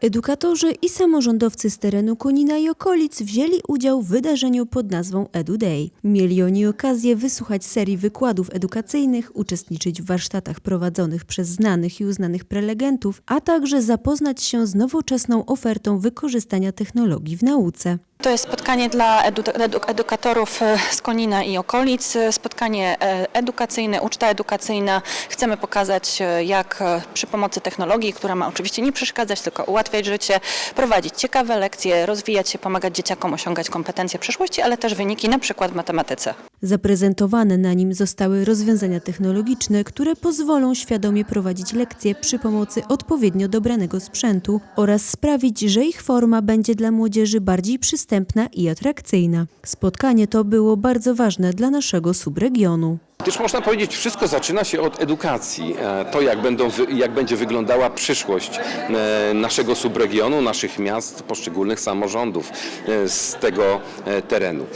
Edukatorzy i samorządowcy z terenu Konina i okolic wzięli udział w wydarzeniu pod nazwą EduDay. Mieli oni okazję wysłuchać serii wykładów edukacyjnych, uczestniczyć w warsztatach prowadzonych przez znanych i uznanych prelegentów, a także zapoznać się z nowoczesną ofertą wykorzystania technologii w nauce. To jest spotkanie dla edu, edu, edukatorów e, z Konina i okolic, e, spotkanie e, edukacyjne, uczta edukacyjna. Chcemy pokazać, jak przy pomocy technologii, która ma oczywiście nie przeszkadzać, tylko ułatwiać życie, prowadzić ciekawe lekcje, rozwijać się, pomagać dzieciakom osiągać kompetencje przyszłości, ale też wyniki na przykład w matematyce. Zaprezentowane na nim zostały rozwiązania technologiczne, które pozwolą świadomie prowadzić lekcje przy pomocy odpowiednio dobranego sprzętu oraz sprawić, że ich forma będzie dla młodzieży bardziej przystępna i atrakcyjna. Spotkanie to było bardzo ważne dla naszego subregionu. Gdyż można powiedzieć, wszystko zaczyna się od edukacji. E, To, jak, będą, jak będzie wyglądała przyszłość e, naszego subregionu, naszych miast, poszczególnych samorządów e, z tego terenu.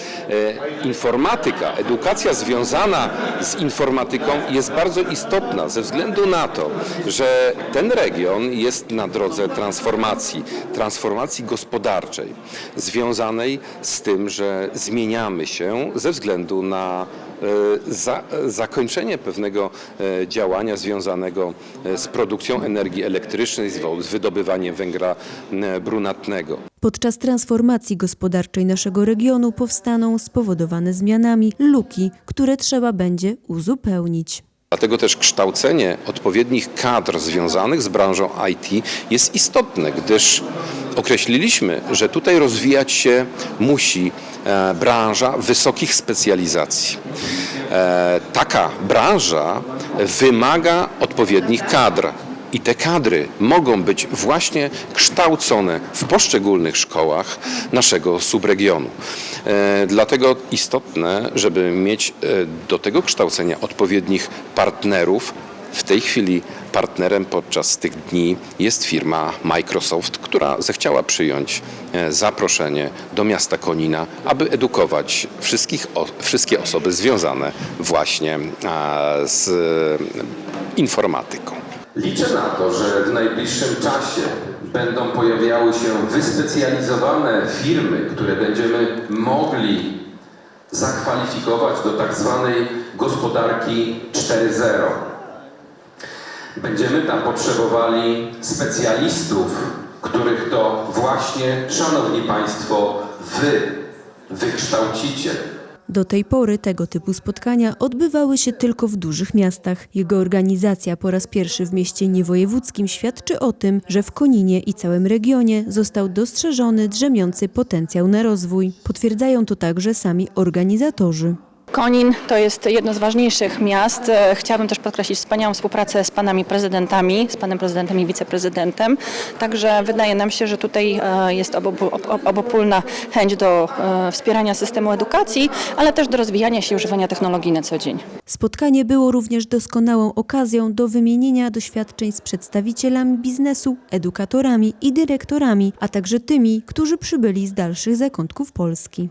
Informatyka, edukacja związana z informatyką jest bardzo istotna ze względu na to, że ten region jest na drodze transformacji, transformacji gospodarczej, związanej z tym, że zmieniamy się ze względu na za, zakończenie pewnego e, działania związanego e, z produkcją energii elektrycznej, z wydobywaniem węgla e, brunatnego. Podczas transformacji gospodarczej naszego regionu powstaną spowodowane zmianami luki, które trzeba będzie uzupełnić. Dlatego też kształcenie odpowiednich kadr związanych z branżą IT jest istotne, gdyż określiliśmy, że tutaj rozwijać się musi e, branża wysokich specjalizacji. E, taka branża wymaga odpowiednich kadr. I te kadry mogą być właśnie kształcone w poszczególnych szkołach naszego subregionu. E, Dlatego istotne, żeby mieć do tego kształcenia odpowiednich partnerów. W tej chwili partnerem podczas tych dni jest firma Microsoft, która zechciała przyjąć e, zaproszenie do miasta Konina, aby edukować wszystkich, wszystkie osoby związane właśnie z e, informatyką. Liczę na to, że w najbliższym czasie będą pojawiały się wyspecjalizowane firmy, które będziemy mogli zakwalifikować do tak zwanej gospodarki 4.0. Będziemy tam potrzebowali specjalistów, których to właśnie, szanowni państwo, wy wykształcicie. Do tej pory tego typu spotkania odbywały się tylko w dużych miastach. Jego organizacja po raz pierwszy w mieście niewojewódzkim świadczy o tym, że w Koninie i całym regionie został dostrzeżony drzemiący potencjał na rozwój. Potwierdzają to także sami organizatorzy. Konin to jest jedno z ważniejszych miast. E, Chciałabym też podkreślić wspaniałą współpracę z panami prezydentami, z panem prezydentem i wiceprezydentem. Także wydaje nam się, że tutaj e, jest obopólna chęć do e, wspierania systemu edukacji, ale też do rozwijania się i używania technologii na co dzień. Spotkanie było również doskonałą okazją do wymienienia doświadczeń z przedstawicielami biznesu, edukatorami i dyrektorami, a także tymi, którzy przybyli z dalszych zakątków Polski.